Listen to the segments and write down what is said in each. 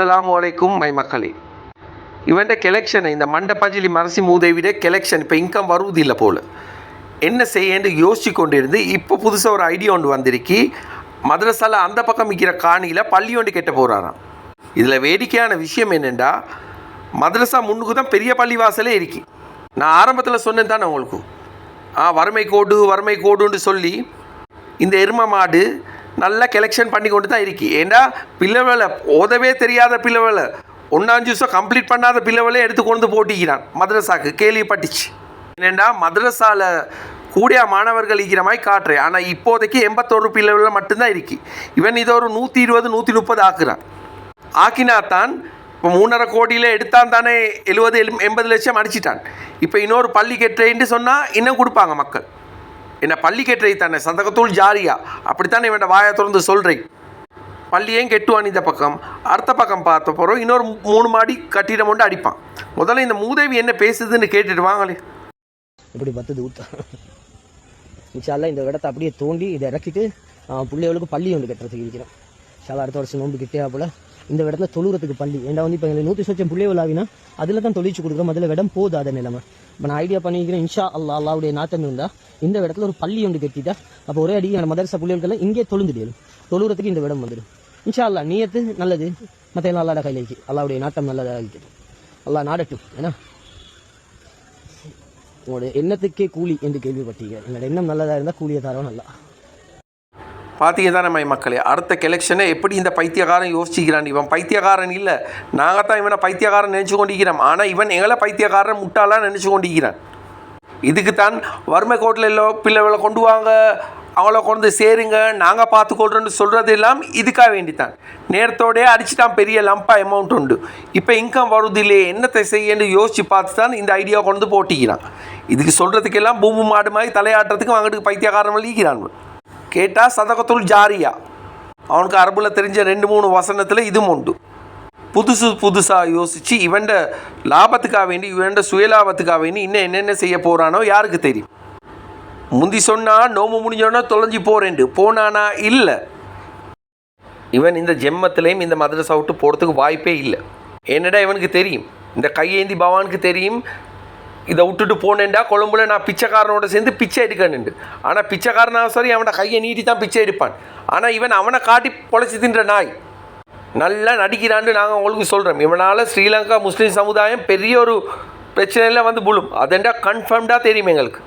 அஸ்லாம் வலைக்கும் மை மக்களே. இவன்ட கெலெக்ஷன் இந்த மண்டப்பாஜிலி மனசி மூதேவிட கெலெக்ஷன் இப்போ இன்கம் வருவதில்லை போல். என்ன செய்யன்னு யோசிச்சு கொண்டிருந்து இப்போ புதுசாக ஒரு ஐடியா ஒன்று வந்திருக்கி. மதரசாவில் அந்த பக்கம் விற்கிற காணியில் பள்ளி ஒன்று கெட்ட போகிறாராம் இதில் வேடிக்கையான விஷயம் என்னென்னா மதரசா முன்னுக்கு தான் பெரிய பள்ளி வாசலே இருக்கு. நான் ஆரம்பத்தில் சொன்னேன் தானே உங்களுக்கு. ஆ வறுமை கோடு வறுமை கோடுன்னு சொல்லி இந்த எரும மாடு நல்ல கலெக்ஷன் பண்ணி கொண்டு தான் இருக்கு ஏன்னா பிள்ளைவளை ஓதவே தெரியாத பிள்ளைவளை ஒன்றாஞ்சு கம்ப்ளீட் பண்ணாத பிள்ளைவளே எடுத்து கொண்டு போட்டிக்கிறான். மதரசாவுக்கு கேள்விப்பட்டுச்சு. என்னென்னா மதரசாவில் கூடிய மாணவர்கள் இருக்கிற மாதிரி காட்டுறேன். ஆனால் இப்போதைக்கு எண்பத்தோரு பிள்ளைகள் மட்டும்தான் இருக்கு. இவன் இதை ஒரு நூற்றி இருபது நூற்றி முப்பது ஆக்குறான். ஆக்கினா தான் இப்போ மூணரை கோடியில் எடுத்தான் தானே எழுபது எண்பது லட்சம் அடிச்சிட்டான். இப்போ இன்னொரு பள்ளி கட்டுறேன்ட்டு சொன்னால் இன்னும் கொடுப்பாங்க மக்கள். என்னை பள்ளி கட்டுறை தானே சந்தகத்தூள் ஜாரியா? அப்படித்தானே இவன் வாயை திறந்து சொல்கிறேன் பள்ளியையும் கெட்டுவான் இந்த பக்கம் அடுத்த பக்கம் பார்த்த போகிறோம் இன்னொரு மூணு மாடி கட்டிடம் கொண்டு அடிப்பான். முதல்ல இந்த மூதேவி என்ன பேசுதுன்னு கேட்டுட்டு வாங்களே. இப்படி பத்துது ஊத்த. இன்ஷால்லா இந்த இடத்த அப்படியே தோண்டி இதை இறக்கிட்டு பிள்ளைகளுக்கு பள்ளி ஒன்று கட்டுறதுக்கு இருக்கிறோம் ஷாலா அடுத்த வருஷம் நோம்பு கிட்டே போல இந்த இடத்துல தொழுகிறதுக்கு பள்ளி. ஏன்டா வந்து இப்போ எங்களுக்கு நூற்றி சொச்சம் பிள்ளைகள் விழாவினா அதில் தான் தொழிச்சு கொடுக்குறோம் அதில் இடம் போதாத நிலைமை இப்போ நான் ஐடியா பண்ணிக்கிறேன் இன்ஷா அல்லா அல்லாவுடைய நாட்டம் இருந்தால் இந்த இடத்துல ஒரு பள்ளி ஒன்று கட்டிட்டா அப்போ ஒரே அடிக்கு அந்த மதரசா பிள்ளைகளுக்கெல்லாம் இங்கே தொழுந்துடியும் தொழுகிறதுக்கு இந்த இடம் வந்துடும். இன்ஷா அல்லா நீயத்து நல்லது. மற்ற எல்லாம் அல்லாட கையில் அல்லாவுடைய நாட்டம் நல்லதாக இருக்குது அல்லாஹ் நாடட்டும் ஏன்னா? உங்களோட எண்ணத்துக்கே கூலி என்று கேள்விப்பட்டீங்க. என்னோட எண்ணம் நல்லதாக இருந்தால் கூலியை தரோம் நல்லா. பார்த்தீங்க தானே மை மக்களே அடுத்த கெலெக்ஷனை எப்படி இந்த பைத்தியக்காரன் யோசிச்சுக்கிறான்? இவன் பைத்தியக்காரன் இல்லை. நாங்கள் தான் இவனை பைத்தியகாரன் நினச்சி கொண்டிருக்கிறோம். ஆனால் இவன் எங்களை பைத்தியக்காரன் முட்டாளாக நினச்சி கொண்டிருக்கிறான். இதுக்கு தான் வறுமை கோட்டில் எல்லோ பிள்ளைகளை கொண்டு வாங்க அவங்கள கொண்டு சேருங்க நாங்கள் பார்த்துக்கொள்கிறோன்னு சொல்கிறது எல்லாம் இதுக்காக வேண்டித்தான். நேரத்தோடயே அடிச்சுட்டான் பெரிய லம்பா அமௌண்ட் உண்டு. இப்போ இன்கம் வருதில்லையே என்னத்தை செய்யன்னு யோசித்து பார்த்து தான் இந்த ஐடியா கொண்டு வந்து போட்டிக்கிறான். இதுக்கு சொல்கிறதுக்கெல்லாம் பூமு மாடு மாதிரி தலையாட்டுறதுக்கு அவங்களுக்கு பைத்தியகாரம் வலிக்கிறான். கேட்டால் சதகத்துள் ஜாரியா. அவனுக்கு அரபில் தெரிஞ்ச ரெண்டு மூணு வசனத்தில் இதுவும் உண்டு. புதுசு புதுசாக யோசித்து இவன்ட லாபத்துக்காக வேண்டி இவன்ட சுயலாபத்துக்காக வேண்டி இன்னும் என்னென்ன செய்ய போகிறானோ யாருக்கு தெரியும்? முந்தி சொன்னால் நோம்பு முடிஞ்சோன்னா தொலைஞ்சி போகிறேண்டு போனானா இல்லை. இவன் இந்த ஜெம்மத்திலையும் இந்த மதரசா விட்டு போகிறதுக்கு வாய்ப்பே இல்லை. என்னடா இவனுக்கு தெரியும்? இந்த கையேந்தி பவானுக்கு தெரியும்? இதை விட்டுட்டு போனேன்டா கொழும்புல நான் பிச்சைக்காரனோட சேர்ந்து பிச்சை எடுக்கணுண்டு ஆனால் பிச்சைக்காரனா சரி அவனோட கையை நீட்டி தான் பிச்சை எடுப்பான். ஆனால் இவன் அவனை காட்டி பொழைச்சி தின்ற நாய். நல்லா நடிக்கிறான்னு நாங்கள் உங்களுக்கு சொல்கிறோம் இவனால் ஸ்ரீலங்கா முஸ்லீம் சமுதாயம் பெரிய ஒரு பிரச்சனையில் வந்து புழும் அதெண்டா கன்ஃபார்ம்டாக தெரியும் எங்களுக்கு.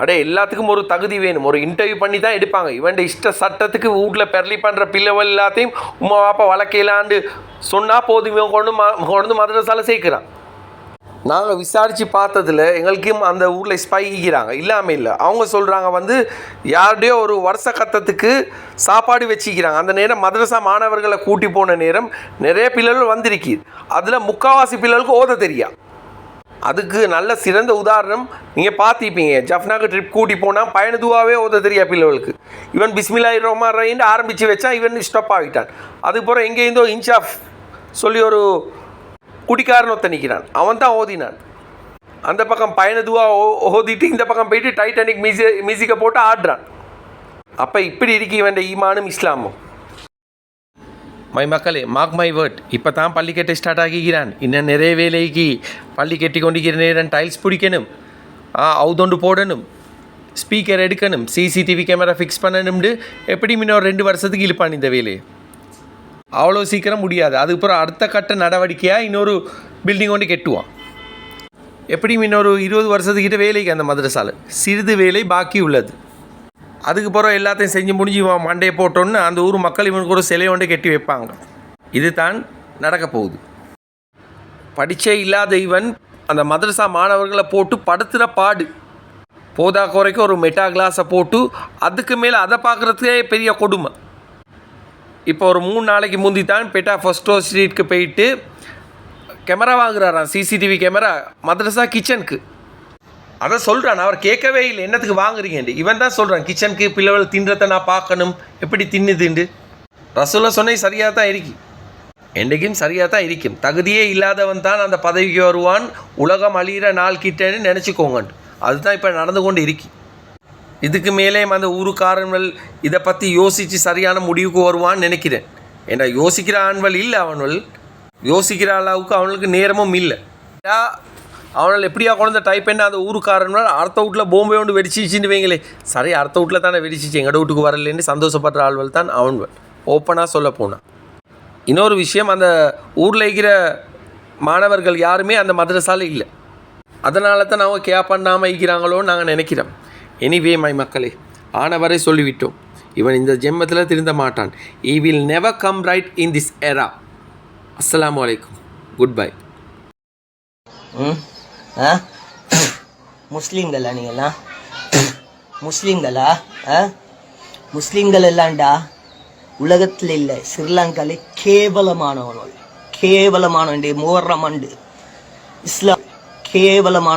அடே எல்லாத்துக்கும் ஒரு தகுதி வேணும். ஒரு இன்டர்வியூ பண்ணி தான் எடுப்பாங்க. இவன் இஷ்ட சட்டத்துக்கு வீட்டில் பெரலி பண்ணுற பிள்ளைகள் எல்லாத்தையும் உமா பாப்பா வழக்கையிலாண்டு சொன்னால் போதும். இவன் கொண்டு ம கொண்டு வந்து மதரசால சேர்க்குறான். நாங்கள் விசாரித்து பார்த்ததுல எங்களுக்கும் அந்த ஊரில் ஸ்பைக்கிறாங்க இல்லாமல் இல்லை. அவங்க சொல்கிறாங்க வந்து யாருடையோ ஒரு வருஷ கத்தத்துக்கு சாப்பாடு வச்சிக்கிறாங்க. அந்த நேரம் மதரசா மாணவர்களை கூட்டி போன நேரம் நிறைய பிள்ளைகள் வந்திருக்கு. அதில் முக்காவாசி பிள்ளைகளுக்கு ஓத தெரியா? அதுக்கு நல்ல சிறந்த உதாரணம் நீங்கள் பார்த்துப்பீங்க ஜஃப்னாக்கு ட்ரிப் கூட்டி போனால் பயணதுவாகவே ஓத தெரியா பிள்ளைகளுக்கு? இவன் பிஸ்மில்லாஹி ரோமா ரயின்னு ஆரம்பித்து வச்சா இவன் ஸ்டாப் ஆகிட்டான். அதுக்கப்புறம் எங்கேருந்தோ இன்ச் ஆஃப் சொல்லி ஒரு குடிக்காரன் ஒருத்தன் நிற்கிறான் அவன் தான் ஓதினான். அந்த பக்கம் பயணதுவாக ஓ ஓதிட்டு இந்த பக்கம் போயிட்டு டைட்டானிக் மியூசி மியூசிக்கை போட்டு ஆடுறான். அப்போ இப்படி இருக்கு இவன் ஈமானும் இஸ்லாமும். மை மக்களே மாக் மை வேர்ட் இப்போ தான் பள்ளி கட்ட ஸ்டார்ட் ஆகிக்கிறான். இன்னும் நிறைய வேலைக்கு பள்ளி கட்டி கொண்டிருக்கிற நேரம் டைல்ஸ் பிடிக்கணும். ஆ அவுதொண்டு போடணும். ஸ்பீக்கர் எடுக்கணும். சிசிடிவி கேமரா ஃபிக்ஸ் பண்ணணும்னு. எப்படி இன்னும் ரெண்டு வருஷத்துக்கு இழுப்பான் இந்த வேலையை? அவ்வளோ சீக்கிரம் முடியாது. அதுக்கப்புறம் அடுத்த கட்ட நடவடிக்கையாக இன்னொரு பில்டிங் ஒன்று கெட்டுவான் எப்படியும் இன்னொரு இருபது வருஷத்துக்கிட்ட வேலைக்கு அந்த மதரசால. சிறிது வேலை பாக்கி உள்ளது. அதுக்கப்புறம் எல்லாத்தையும் செஞ்சு முடிஞ்சு இவன் மண்டையை போட்டோன்னு அந்த ஊர் மக்கள் இவனுக்கு ஒரு சிலை ஒன்று கட்டி வைப்பாங்க. இது தான் நடக்க போகுது. படித்தே இல்லாத இவன் அந்த மதரசா மாணவர்களை போட்டு படுத்துகிற பாடு. போதா குறைக்கு ஒரு மெட்டா கிளாஸை போட்டு அதுக்கு மேலே அதை பார்க்குறதுக்கே பெரிய கொடுமை. இப்போ ஒரு மூணு நாளைக்கு முந்தி தான் பெட்டா ஃபஸ்ட்டோ ஸ்ட்ரீட்க்கு போயிட்டு கேமரா வாங்குறாராம் சிசிடிவி கேமரா மதரசா கிச்சனுக்கு அதை சொல்கிறான் அவர் கேட்கவே இல்லை என்னத்துக்கு வாங்குறீங்கண்டு இவன் தான் சொல்கிறான் கிச்சனுக்கு பிள்ளைகள் தின்றத நான் பார்க்கணும் எப்படி தின்னுதுண்டு ரசூலை சொன்னே சரியாக தான் இருக்கு. என்றைக்கும் சரியாக தான் இருக்கும் தகுதியே இல்லாதவன் தான் அந்த பதவிக்கு வருவான் உலகம் அழிகிற நாள் கிட்டேன்னு நினச்சிக்கோங்க அதுதான் இப்போ நடந்து கொண்டு இருக்கு. இதுக்கு மேலே அந்த ஊருக்காரன்கள் இதை பற்றி யோசித்து சரியான முடிவுக்கு வருவான்னு நினைக்கிறேன். ஏன்னா யோசிக்கிற ஆண்கள் இல்லை அவனுள். யோசிக்கிற அளவுக்கு அவனுக்கு நேரமும் இல்லை. அவனால் எப்படியா குழந்த டைப் என்ன? அந்த ஊருக்காரனால் அடுத்த வீட்டில் போம்பே ஒன்று வெடிச்சிச்சின்னு வைங்களே. சரி அடுத்த வீட்டில் தானே வெடிச்சிச்சு. எங்கள் வீட்டுக்கு வரலன்னு சந்தோஷப்படுற ஆள்வல் தான் அவன்கள். ஓப்பனாக சொல்ல போனான் இன்னொரு விஷயம் அந்த ஊரில் இருக்கிற மாணவர்கள் யாருமே அந்த மதரசால இல்லை. அதனால தான் அவங்க கே பண்ணாமல் இருக்கிறாங்களோன்னு நாங்கள் நினைக்கிறோம். எனிவே மை மக்களே ஆனவரை சொல்லிவிட்டோம். இவன் இந்த ஜென்மத்தில் திருந்த மாட்டான். He will never come right in this era அஸ்லாம் வலைக்கும் குட் பை ஆ? முஸ்லீம்களா நீங்கள்லாம்? முஸ்லீம்களா? ஆ? முஸ்லீம்கள் எல்லாம்டா உலகத்தில் இல்லை ஸ்ரீலங்காலே கேவலமானவனோல் கேவலமானவன் முவர்ரம் அண்டு இஸ்லாம் கேவலமான